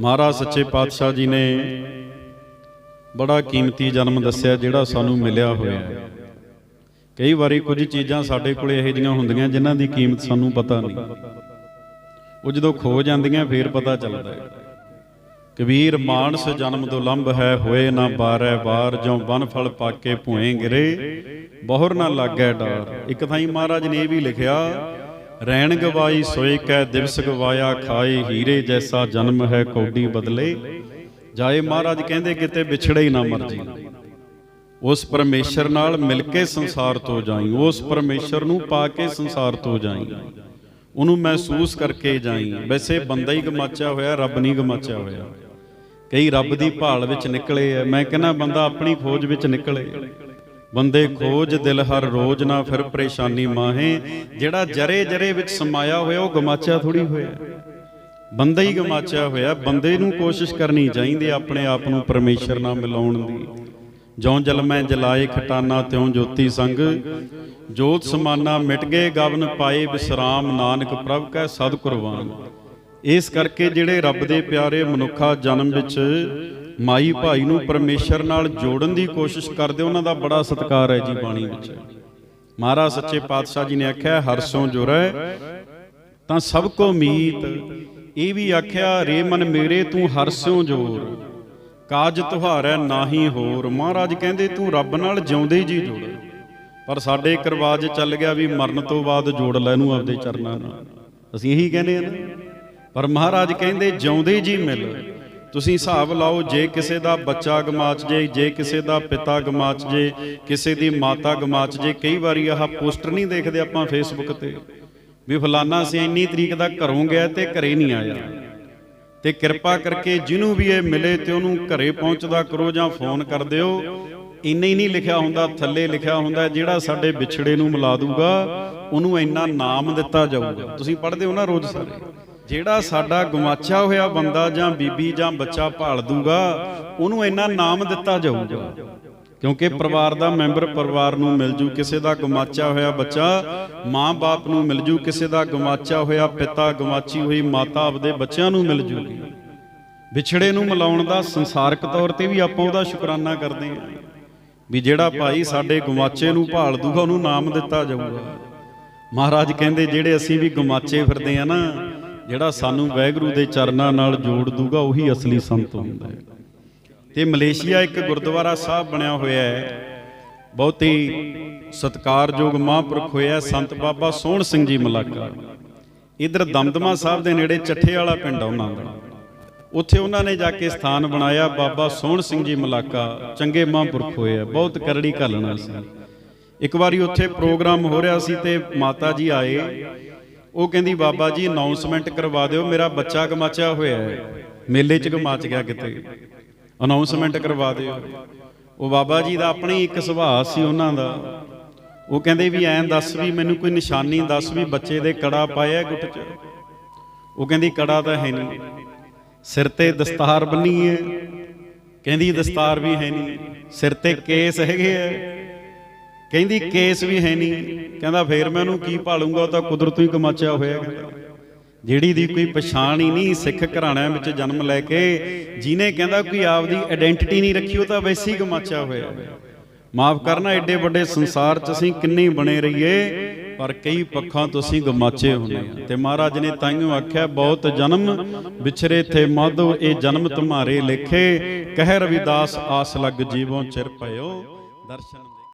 ਮਹਾਰਾਜ ਸੱਚੇ ਪਾਤਸ਼ਾਹ ਜੀ ਨੇ ਬੜਾ ਕੀਮਤੀ ਜਨਮ ਦੱਸਿਆ ਜਿਹੜਾ ਸਾਨੂੰ ਮਿਲਿਆ ਹੋਇਆ ਹੈ। ਕਈ ਵਾਰੀ ਕੁਝ ਚੀਜ਼ਾਂ ਸਾਡੇ ਕੋਲੇ ਇਹੋ ਜਿਹੀਆਂ ਹੁੰਦੀਆਂ ਜਿਨ੍ਹਾਂ ਦੀ ਕੀਮਤ ਸਾਨੂੰ ਪਤਾ ਨਹੀਂ। ਉਹ ਜਦੋਂ ਖੋ ਜਾਂਦੀਆਂ ਫੇਰ ਪਤਾ ਚੱਲਦਾ ਹੈ। ਕਬੀਰ ਮਾਨਸ ਜਨਮ ਤੋਂ ਲੰਬ ਹੈ, ਹੋਏ ਨਾ ਬਾਰੈ ਬਾਰ ਜੋ ਬਨ ਫਲ ਪਾਕੇ ਭੂਏ ਗਿਰੇ, ਬਹੁਰ ਨਾ ਲੱਗੈ ਡਾਰ। ਇੱਕ ਥਾਈ ਮਹਾਰਾਜ ਨੇ ਇਹ ਵੀ ਲਿਖਿਆ ਰੈਣ ਗਵਾਈ ਸੋਏ ਕੈ ਦਿਵਸ ਗਵਾਇਆ, ਖਾਏ ਹੀਰੇ ਜੈਸਾ ਜਨਮ ਹੈ ਕੌਡੀ ਬਦਲੇ। ਜਾਏ ਮਹਾਰਾਜ ਕਹਿੰਦੇ ਕਿਤੇ ਵਿਛੜੇ ਹੀ ਨਾ ਮਰ ਜੀ ਉਸ ਪਰਮੇਸ਼ਰ ਨਾਲ ਮਿਲ ਕੇ ਸੰਸਾਰ ਤੋਂ ਜਾਈ, ਉਸ ਪਰਮੇਸ਼ਰ ਨੂੰ ਪਾ ਕੇ ਸੰਸਾਰ ਤੋਂ ਜਾਈ। ਉਹਨੂੰ ਮਹਿਸੂਸ ਕਰਕੇ ਜਾਈ। ਵੈਸੇ ਬੰਦਾ ਹੀ ਗਮਾਚਿਆ ਹੋਇਆ, ਰੱਬ ਨਹੀਂ ਗਮਾਚਿਆ ਹੋਇਆ। ਕਈ ਰੱਬ ਦੀ ਭਾਲ ਵਿੱਚ ਨਿਕਲੇ ਐ। ਮੈਂ ਕਹਿੰਦਾ, ਬੰਦਾ ਆਪਣੀ ਖੋਜ ਵਿੱਚ ਨਿਕਲੇ। ਬੰਦੇ ਖੋਜ, ਦਿਲ ਹਰ ਰੋਜ਼ ਨਾ ਫਿਰ ਪਰੇਸ਼ਾਨੀ ਮਾਹੇ। ਜਿਹੜਾ ਜਰੇ ਜਰੇ ਵਿੱਚ ਸਮਾਇਆ ਹੋਇਆ, ਉਹ ਗਮਾਚਿਆ ਥੋੜੀ ਹੋਇਆ। ਬੰਦਾ ਹੀ ਗਮਾਚਿਆ ਹੋਇਆ, ਬੰਦੇ ਨੂੰ ਕੋਸ਼ਿਸ਼ ਕਰਨੀ ਚਾਹੀਦੀ ਆਪਣੇ ਆਪ ਨੂੰ ਪਰਮੇਸ਼ਰ ਨਾਲ ਮਿਲਾਉਣ ਦੀ। ਜਿਉਂ ਜਲ ਮੈਂ ਜਲਾਏ ਖਟਾਨਾ, ਤਿਉਂ ਜੋਤੀ ਸੰਗ। ਜੋਤ ਸਮਾਨਾ ਮਿਟ ਗਏ, ਗਵਨ ਪਾਏ ਵਿਸਰਾਮ। ਨਾਨਕ ਪ੍ਰਭ ਕੈ ਸਦ ਕੁਰਬਾਨ ਇਸ ਕਰਕੇ ਜਿਹੜੇ ਰੱਬ ਦੇ ਪਿਆਰੇ ਮਨੁੱਖਾ ਜਨਮ ਵਿੱਚ ਮਾਈ ਭਾਈ ਨੂੰ ਪਰਮੇਸ਼ਰ ਨਾਲ ਜੋੜਨ ਦੀ ਕੋਸ਼ਿਸ਼ ਕਰਦੇ ਉਹਨਾਂ ਦਾ ਬੜਾ ਸਤਿਕਾਰ ਹੈ ਜੀ ਬਾਣੀ ਵਿੱਚ। ਮਹਾਰਾਜ ਸੱਚੇ ਪਾਤਸ਼ਾਹ ਜੀ ਨੇ ਆਖਿਆ ਹਰਸੋਂ ਜੁਰੈ। ਤਾਂ ਸਭ ਕੋ ਮੀਤ ਇਹ ਵੀ ਆਖਿਆ ਰੇ ਮਨ ਮੇਰੇ ਤੂੰ ਹਰਸਿਓ ਜੋਰ। ਕਾਜ ਤੁਹਾਰੈ ਨਾਹੀ ਹੋਰ। ਮਹਾਰਾਜ ਕਹਿੰਦੇ ਤੂੰ ਰੱਬ ਨਾਲ ਜਿਉਂਦੇ ਜੀ ਜੁੜ। ਪਰ ਸਾਡੇ ਇੱਕ ਰਿਵਾਜ ਚੱਲ ਗਿਆ ਵੀ ਮਰਨ ਤੋਂ ਬਾਅਦ ਜੋੜ ਲੈ ਇਹਨੂੰ ਆਪਦੇ ਚਰਨਾਂ ਨਾਲ। ਅਸੀਂ ਇਹੀ ਕਹਿੰਦੇ ਆ ਨਾ। ਪਰ ਮਹਾਰਾਜ ਕਹਿੰਦੇ ਜਿਉਂਦੇ ਜੀ ਮਿਲ। ਤੁਸੀਂ ਹਿਸਾਬ ਲਾਓ ਜੇ ਕਿਸੇ ਦਾ ਬੱਚਾ ਗਮਾਚ ਜੇ ਜੇ ਕਿਸੇ ਦਾ ਪਿਤਾ ਗਮਾਚ ਜੇ ਕਿਸੇ ਦੀ ਮਾਤਾ ਗਮਾਚ ਜੇ ਕਈ ਵਾਰੀ ਆਹ ਪੋਸਟਰ ਨਹੀਂ ਦੇਖਦੇ ਆਪਾਂ ਫੇਸਬੁੱਕ ਤੇ। ਵੀ ਫਲਾਨਾ ਸੀ ਇੰਨੀ ਤਰੀਕ ਦਾ ਘਰੋਂ ਗਿਆ ਤੇ ਘਰੇ ਨਹੀਂ ਆਇਆ। ਤੇ ਕਿਰਪਾ ਕਰਕੇ ਜਿਹਨੂੰ ਵੀ ਇਹ ਮਿਲੇ ਤੇ ਉਹਨੂੰ ਘਰੇ ਪਹੁੰਚਦਾ ਕਰੋ ਜਾਂ ਫੋਨ ਕਰ ਦਿਓ। ਇੰਨਾ ਹੀ ਨਹੀਂ ਲਿਖਿਆ ਹੁੰਦਾ ਥੱਲੇ ਲਿਖਿਆ ਹੁੰਦਾ ਜਿਹੜਾ ਸਾਡੇ ਵਿਛੜੇ ਨੂੰ ਮਿਲਾ ਦੂਗਾ ਉਹਨੂੰ ਇੰਨਾ ਨਾਮ ਦਿੱਤਾ ਜਾਊਗਾ। ਤੁਸੀਂ ਪੜ੍ਹਦੇ ਹੋ ਨਾ ਰੋਜ਼ ਸਾਰੇ। ਜਿਹੜਾ ਸਾਡਾ ਗਮਾਚਿਆ ਹੋਇਆ ਬੰਦਾ ਜਾਂ ਬੀਬੀ ਜਾਂ ਬੱਚਾ ਭਾਲ ਦੂਗਾ, ਉਹਨੂੰ ਇੰਨਾ ਨਾਮ ਦਿੱਤਾ ਜਾਊਗਾ। ਕਿਉਂਕਿ ਪਰਿਵਾਰ ਦਾ ਮੈਂਬਰ ਪਰਿਵਾਰ ਨੂੰ ਮਿਲ ਜੂ ਕਿਸੇ ਦਾ ਗਮਾਚਿਆ ਹੋਇਆ ਬੱਚਾ ਮਾਂ-ਬਾਪ ਨੂੰ ਮਿਲ ਜੂ ਕਿਸੇ ਦਾ ਗਮਾਚਿਆ ਹੋਇਆ ਪਿਤਾ ਗਮਾਚੀ ਹੋਈ ਮਾਤਾ ਆਪਦੇ ਬੱਚਿਆਂ ਨੂੰ ਮਿਲ ਜੂਗੀ ਵਿਛੜੇ ਨੂੰ ਮਿਲਾਉਣ ਦਾ ਸੰਸਾਰਕ ਤੌਰ ਤੇ ਵੀ ਆਪਾਂ ਉਹਦਾ ਸ਼ੁਕਰਾਨਾ ਕਰਦੇ ਹਾਂ। ਵੀ ਜਿਹੜਾ ਭਾਈ ਸਾਡੇ ਗਮਾਚੇ ਨੂੰ ਭਾਲ ਦੂਗਾ, ਉਹਨੂੰ ਨਾਮ ਦਿੱਤਾ ਜਾਊਗਾ। ਮਹਾਰਾਜ ਕਹਿੰਦੇ, ਜਿਹੜੇ ਅਸੀਂ ਵੀ ਗਮਾਚੇ ਫਿਰਦੇ ਆ ਨਾ ਜਿਹੜਾ ਸਾਨੂੰ ਵੈਗਰੂ ਦੇ ਚਰਨਾਂ ਨਾਲ ਜੋੜ ਦੂਗਾ, ਉਹੀ ਅਸਲੀ ਸੰਤ ਹੁੰਦਾ ਹੈ। ਤੇ ਮਲੇਸ਼ੀਆ ਇੱਕ ਗੁਰਦੁਆਰਾ ਸਾਹਿਬ ਬਣਿਆ ਹੋਇਆ ਹੈ। ਬਹੁਤ ਹੀ ਸਤਿਕਾਰਯੋਗ ਮਹਾਂਪੁਰਖ ਹੋਇਆ ਸੰਤ ਬਾਬਾ ਸੋਹਣ ਸਿੰਘ ਜੀ ਮਲਾਕਾ। ਇਧਰ ਦਮਦਮਾ ਸਾਹਿਬ ਦੇ ਨੇੜੇ ਚੱਠੇ ਵਾਲਾ ਪਿੰਡ ਆ ਉਹਨਾਂ ਦਾ। ਉੱਥੇ ਉਹਨਾਂ ਨੇ ਜਾ ਕੇ ਸਥਾਨ ਬਣਾਇਆ, ਬਾਬਾ ਸੋਹਣ ਸਿੰਘ ਜੀ ਮਲਾਕਾ। ਚੰਗੇ ਮਹਾਂਪੁਰਖ ਹੋਏ ਆ, ਬਹੁਤ ਕਰੜੀ ਘਾਲਣਾ ਸੀ। ਇੱਕ ਵਾਰੀ ਉੱਥੇ ਪ੍ਰੋਗਰਾਮ ਹੋ ਰਿਹਾ ਸੀ ਤੇ ਮਾਤਾ ਜੀ ਆਏ। ਉਹ ਕਹਿੰਦੀ, ਬਾਬਾ ਜੀ ਅਨਾਉਂਸਮੈਂਟ ਕਰਵਾ ਦਿਓ, ਮੇਰਾ ਬੱਚਾ ਗਮਾਚਿਆ ਹੋਇਆ ਹੈ। ਮੇਲੇ 'ਚ ਗਮਾਚ ਗਿਆ ਕਿਤੇ। ਅਨਾਉਂਸਮੈਂਟ ਕਰਵਾ ਦਿਓ। ਉਹ ਬਾਬਾ ਜੀ ਦਾ ਆਪਣੀ ਇੱਕ ਸੁਭਾਅ ਸੀ ਉਹਨਾਂ ਦਾ। ਉਹ ਕਹਿੰਦੇ ਵੀ, ਐਂ ਦੱਸ ਵੀ, ਮੈਨੂੰ ਕੋਈ ਨਿਸ਼ਾਨੀ ਦੱਸ ਵੀ, ਬੱਚੇ ਦੇ ਕੜਾ ਪਾਇਆ ਗੁੱਟ 'ਚ? ਉਹ ਕਹਿੰਦੀ, ਕੜਾ ਤਾਂ ਹੈ ਨਹੀਂ। ਸਿਰ ਤੇ ਦਸਤਾਰ ਬੰਨੀ ਹੈ। ਕਹਿੰਦੀ, ਦਸਤਾਰ ਵੀ ਹੈ ਨਹੀਂ। ਸਿਰ ਤੇ ਕੇਸ ਹੈਗੇ ਆ। ਕਹਿੰਦੀ ਕੇਸ ਵੀ ਹੈ ਨਹੀਂ। ਕਹਿੰਦਾ ਫੇਰ ਮੈਂ ਉਹਨੂੰ ਕੀ ਭਾਲੂੰਗਾ ਉਹ ਤਾਂ ਕੁਦਰਤੋਂ ਹੀ ਕਮਾਚਿਆ ਹੋਇਆ ਕਹਿੰਦਾ। ਜਿਹੜੀ ਦੀ ਕੋਈ ਪਛਾਣ ਹੀ ਨਹੀਂ ਸਿੱਖ ਘਰਾਣਿਆਂ ਵਿੱਚ ਜਨਮ ਲੈ ਕੇ ਜਿਹਨੇ ਕਹਿੰਦਾ ਕੋਈ ਆਪਦੀ ਆਇਡੈਂਟੀਟੀ ਨਹੀਂ ਰੱਖੀ ਉਹ ਤਾਂ ਵੈਸੇ ਹੀ ਗਮਾਚਿਆ ਹੋਇਆ। ਮਾਫ ਕਰਨਾ ਐਡੇ ਵੱਡੇ ਸੰਸਾਰ 'ਚ ਅਸੀਂ ਕਿੰਨੇ ਬਣੇ ਰਹੀਏ ਪਰ ਕਈ ਪੱਖਾਂ ਤੋਂ ਅਸੀਂ ਗਮਾਚੇ ਹੁੰਦੇ ਤੇ ਮਹਾਰਾਜ ਨੇ ਤਾਈਓ ਆਖਿਆ ਬਹੁਤ ਜਨਮ ਵਿਛਰੇ ਥੇ ਮਾਧੋ ਇਹ ਜਨਮ ਤੁਮਾਰੇ ਲੇਖੇ ਕਹਿ ਰਵਿਦਾਸ ਆਸ ਲੱਗ ਜੀਵੋਂ ਚਿਰ ਪਇਓ ਦਰਸ਼ਨ